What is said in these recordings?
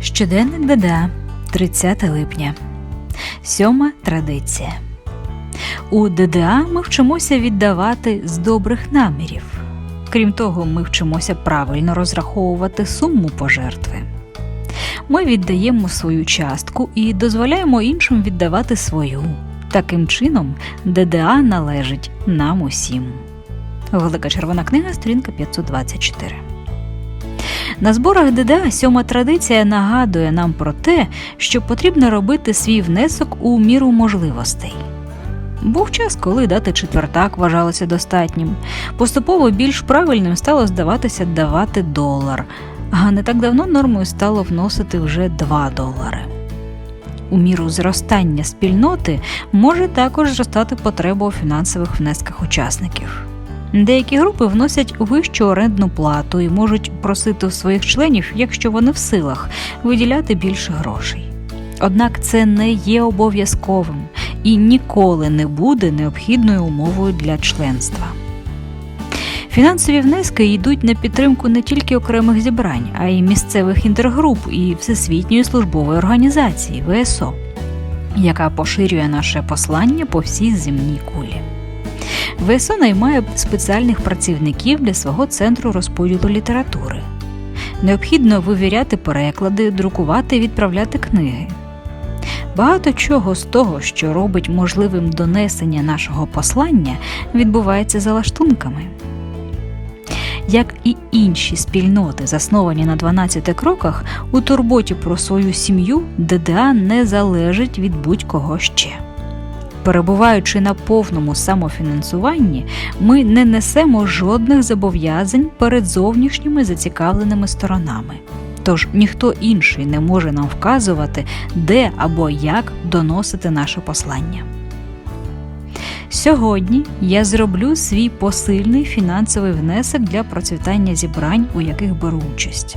Щоденник ДДА, 30 липня. Сьома традиція. У ДДА ми вчимося віддавати з добрих намірів. Крім того, ми вчимося правильно розраховувати суму пожертви. Ми віддаємо свою частку і дозволяємо іншим віддавати свою. Таким чином, ДДА належить нам усім. Велика червона книга, сторінка 524. На зборах ДДА сьома традиція нагадує нам про те, що потрібно робити свій внесок у міру можливостей. Був час, коли дати четвертак вважалося достатнім. Поступово більш правильним стало здаватися давати долар, а не так давно нормою стало вносити вже 2 долари. У міру зростання спільноти може також зростати потреба у фінансових внесках учасників. Деякі групи вносять вищу орендну плату і можуть просити у своїх членів, якщо вони в силах, виділяти більше грошей. Однак це не є обов'язковим і ніколи не буде необхідною умовою для членства. Фінансові внески йдуть на підтримку не тільки окремих зібрань, а й місцевих інтергруп і Всесвітньої службової організації ВСО, яка поширює наше послання по всій земній кулі. ВСО наймає спеціальних працівників для свого центру розподілу літератури. Необхідно вивіряти переклади, друкувати і відправляти книги. Багато чого з того, що робить можливим донесення нашого послання, відбувається за лаштунками. Як і інші спільноти, засновані на 12 кроках, у турботі про свою сім'ю ДДА не залежить від будь-кого ще. Перебуваючи на повному самофінансуванні, ми не несемо жодних зобов'язань перед зовнішніми зацікавленими сторонами. Тож ніхто інший не може нам вказувати, де або як доносити наше послання. Сьогодні я зроблю свій посильний фінансовий внесок для процвітання зібрань, у яких беру участь.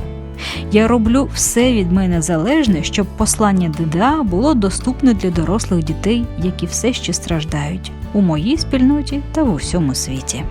Я роблю все від мене залежне, щоб послання ДДА було доступне для дорослих дітей, які все ще страждають у моїй спільноті та в усьому світі.